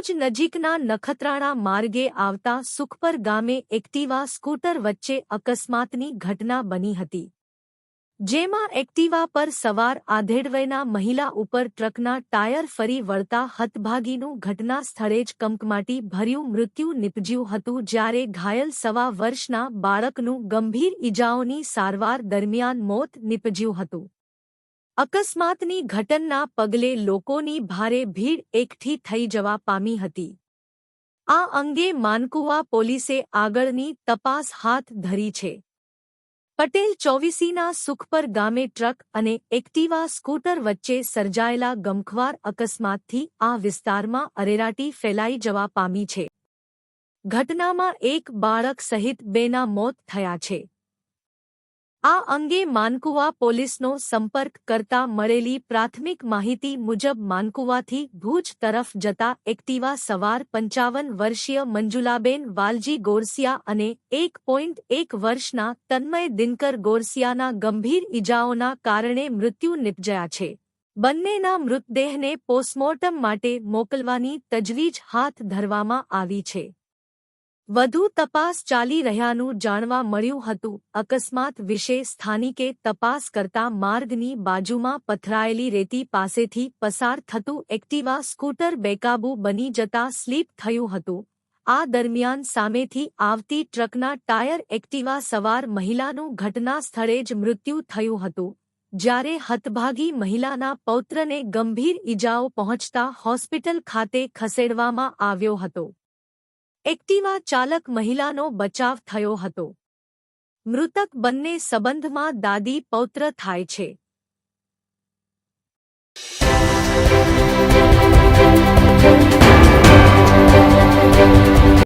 ભુજ નજીકના નખત્રાણા માર્ગે આવતા સુખપર ગામે એક્ટિવા સ્કૂટર વચ્ચે અકસ્માતની ઘટના બની હતી. જેમાં એક્ટિવા પર સવાર આધેડવયના મહિલા ઉપર ટ્રકના ટાયર ફરી વળતા હતભાગીનું ઘટના સ્થળે જ કંકમાટી ભર્યું મૃત્યુ નિપજ્યું હતું જ્યારે ઘાયલ સવા વર્ષના બાળકનું ગંભીર ઇજાઓની સારવાર દરમિયાન મોત નિપજ્યું હતું. અકસ્માતની ઘટનના પગલે લોકોની ભારે ભીડ એકઠી થઈ જવા પામી હતી. આ અંગે માનકુવા પોલીસે આગળની તપાસ હાથ ધરી છે. પટેલ ચોવીસીના સુખપર ગામે ટ્રક અને એક્ટિવા સ્કૂટર વચ્ચે સર્જાયેલા ગમખ્વાર અકસ્માતથી આ વિસ્તારમાં અરેરાટી ફેલાઈ જવા પામી છે. ઘટનામાં એક બાળક સહિત બેના મોત થયા છે. આ અંગે માનકુવા પોલીસનો સંપર્ક કરતા મળેલી પ્રાથમિક માહિતી મુજબ માનકુવાથી ભુજ તરફ જતા એક્ટિવા સવાર પંચાવન વર્ષીય મંજુલાબેન વાલજી ગોરસિયા અને એક પોઈન્ટ એક વર્ષના તન્મય દિનકર ગોરસિયાના ગંભીર ઇજાઓના કારણે મૃત્યુ નિપજ્યા છે. બંનેના મૃતદેહને પોસ્ટમોર્ટમ માટે મોકલવાની તજવીજ હાથ ધરવામાં આવી છે. વધુ તપાસ ચાલી રહ્યાનું જાણવા મળ્યું હતું. અકસ્માત વિશે સ્થાનિકે તપાસ કરતા માર્ગની બાજુમાં પથરાયેલી રેતી પાસેથી પસાર થતું એક્ટિવા સ્કૂટર બેકાબુ બની જતા સ્લીપ થયું હતું. આ દરમિયાન સામેથી આવતી ટ્રકના ટાયર એક્ટિવા સવાર મહિલાનું ઘટના સ્થળે જ મૃત્યુ થયું હતું. જ્યારે હતભાગી મહિલાના પૌત્રને ગંભીર ઇજાઓ પહોંચતા હોસ્પિટલ ખાતે ખસેડવામાં આવ્યો હતો. એક્ટિવા ચાલક મહિલાનો બચાવ થયો હતો. મૃતક બંને સંબંધમાં દાદી પૌત્ર થાય છે.